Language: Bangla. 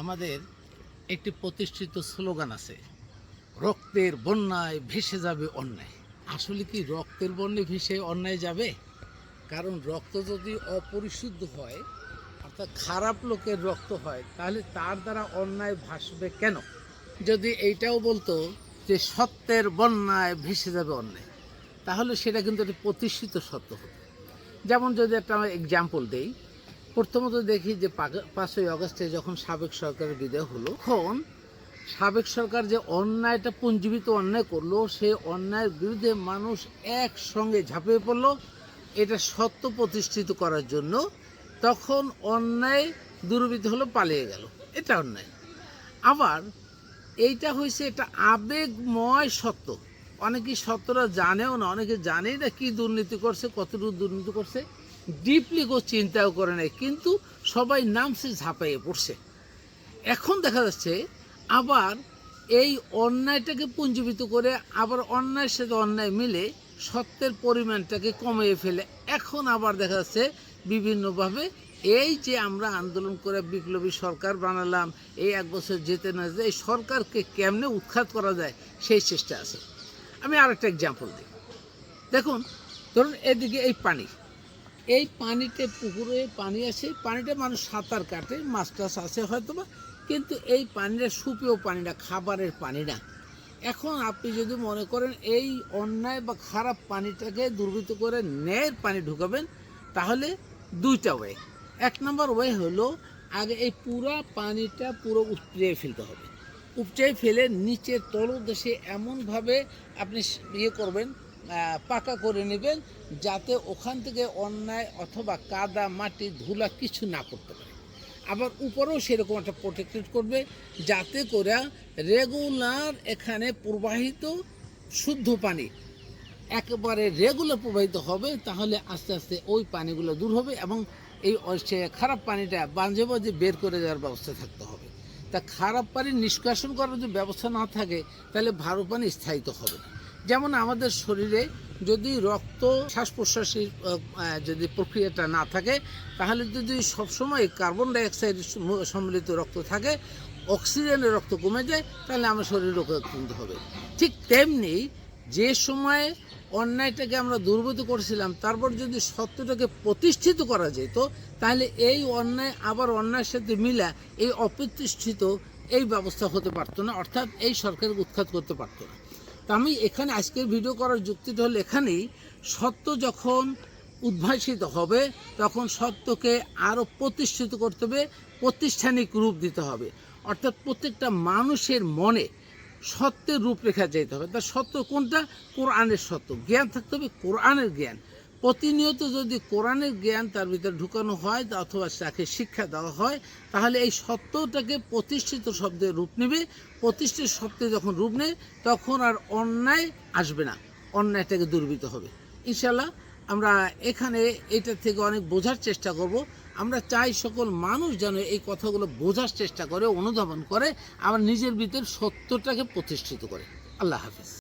আমাদের একটি প্রতিষ্ঠিত স্লোগান আছে, রক্তের বন্যায় ভেসে যাবে অন্যায়। আসলে কি রক্তের বন্যে ভেসে অন্যায় যাবে? কারণ রক্ত যদি অপরিশুদ্ধ হয়, অর্থাৎ খারাপ লোকের রক্ত হয়, তাহলে তার দ্বারা অন্যায় ভাসবে কেন? যদি এইটাও বলতো যে সত্যের বন্যায় ভেসে যাবে অন্যায়, তাহলে সেটা কিন্তু একটা প্রতিষ্ঠিত সত্য হতো। যেমন যদি একটা আমরা এক্সাম্পল দেই প্রথমত দেখি যে পাঁচই অগস্টে যখন সাবেক সরকারের বিদায় হলো তখন সাবেক সরকার যে অন্যায়টা পুঞ্জীবিত অন্যায় করল সেই অন্যায়ের বিরুদ্ধে মানুষ একসঙ্গে ঝাঁপিয়ে পড়ল। এটা সত্য প্রতিষ্ঠিত করার জন্য তখন অন্যায় দুর্বৃত্ত হলো পালিয়ে গেল। এটা অন্যায়। আবার এইটা হয়েছে এটা আবেগময় সত্য। অনেকে সত্যটা জানেও না অনেকে জানেই না কি দুর্নীতি করছে কতটুকু দুর্নীতি করছে। ডিপলি কেউ চিন্তাও করে নাই, কিন্তু সবাই নামছে ঝাঁপাইয়ে পড়ছে। এখন দেখা যাচ্ছে আবার এই অন্যায়টাকে পুঞ্জীবিত করে আবার অন্যায়ের সাথে অন্যায় মিলে সত্যের পরিমাণটাকে কমিয়ে ফেলে। এখন আবার দেখা যাচ্ছে বিভিন্নভাবে এই যে আমরা আন্দোলন করে বিপ্লবী সরকার বানালাম, এই এক বছর যেতে না যেতে এই সরকারকে কেমনে উৎখাত করা যায় সেই চেষ্টা আছে। আমি আরেকটা এক্সাম্পল দিই। দেখুন, ধরুন এদিকে এই পানি। এই পানিতে পুকুরে পানি আসে পানিটা মানুষ সাঁতার কাটে, মাছ টাছ আসে হয়তো বা কিন্তু এই পানিটা সুপেয় পানি না, খাবারের পানি না। এখন আপনি যদি মনে করেন এই অন্যায় বা খারাপ পানিটাকে দুর্বৃত্ত করে ন্যায়ের পানি ঢুকাবেন, তাহলে দুইটা ওয়ে এক নম্বর ওয়ে হলো আগে এই পুরা পানিটা পুরো উপচে ফেলতে হবে। উপচে ফেলে নিচের তলদেশে এমনভাবে আপনি ইয়ে করবেন পাকা করে নেবেন যাতে ওখান থেকে অন্যায় অথবা কাদা, মাটি, ধুলা কিছু না করতে পারে। আবার উপরেও সেরকম একটা প্রোটেক্টেড করবে যাতে করে রেগুলার এখানে প্রবাহিত শুদ্ধ পানি একেবারে রেগুলার প্রবাহিত হবে, তাহলে আস্তে আস্তে ওই পানিগুলো দূর হবে এবং এই সে খারাপ পানিটা বাঁধে বাঁধে বের করে দেওয়ার ব্যবস্থা থাকতে হবে। তা খারাপ পানি নিষ্কাশন করার যদি ব্যবস্থা না থাকে, তাহলে ভালো পানি স্থায়িত হবে না। যেমন আমাদের শরীরে যদি রক্ত শ্বাস প্রশ্বাসের যদি প্রক্রিয়াটা না থাকে, তাহলে যদি সবসময় কার্বন ডাইঅক্সাইড সম্মিলিত রক্ত থাকে, অক্সিজেনের রক্ত কমে যায়, তাহলে আমার শরীর রোগাক্রান্ত হবে। ঠিক তেমনি যে সময়ে অন্যায়টাকে আমরা দুর্বৃত করেছিলাম, তারপর যদি সত্যটাকে প্রতিষ্ঠিত করা যেত, তাহলে এই অন্যায় আবার অন্যায়ের সাথে মিলা এই অপ্রতিষ্ঠিত এই ব্যবস্থা হতে পারতো না, অর্থাৎ এই সরকারকে উৎখাত করতে পারতো না। তা আমি এখানে আজকের ভিডিও করার যুক্তিটা হলো এখানেই সত্য যখন উদ্ভাসিত হবে, তখন সত্যকে আরও প্রতিষ্ঠিত করতে হবে, প্রতিষ্ঠানিক রূপ দিতে হবে। অর্থাৎ প্রত্যেকটা মানুষের মনে সত্যের রূপরেখা যেতে হবে। তা সত্য কোনটা? কোরআনের সত্য। জ্ঞান থাকতে হবে কোরআনের জ্ঞান। প্রতিনিয়ত যদি কোরআনের জ্ঞান তার ভিতরে ঢুকানো হয়, অথবা তাকে শিক্ষা দেওয়া হয়, তাহলে এই সত্যটাকে প্রতিষ্ঠিত শব্দে রূপ নেবে। প্রতিষ্ঠিত শব্দে যখন রূপ নেয়, তখন আর অন্যায় আসবে না। অন্যায়টাকে দুর্বৃত হবে। ইনশাল্লাহ আমরা এখানে এটা থেকে অনেক বোঝার চেষ্টা করব। আমরা চাই সকল মানুষ যেন এই কথাগুলো বোঝার চেষ্টা করে, অনুধাবন করে আমার নিজের ভিতর সত্যটাকে প্রতিষ্ঠিত করে। আল্লাহ হাফিজ।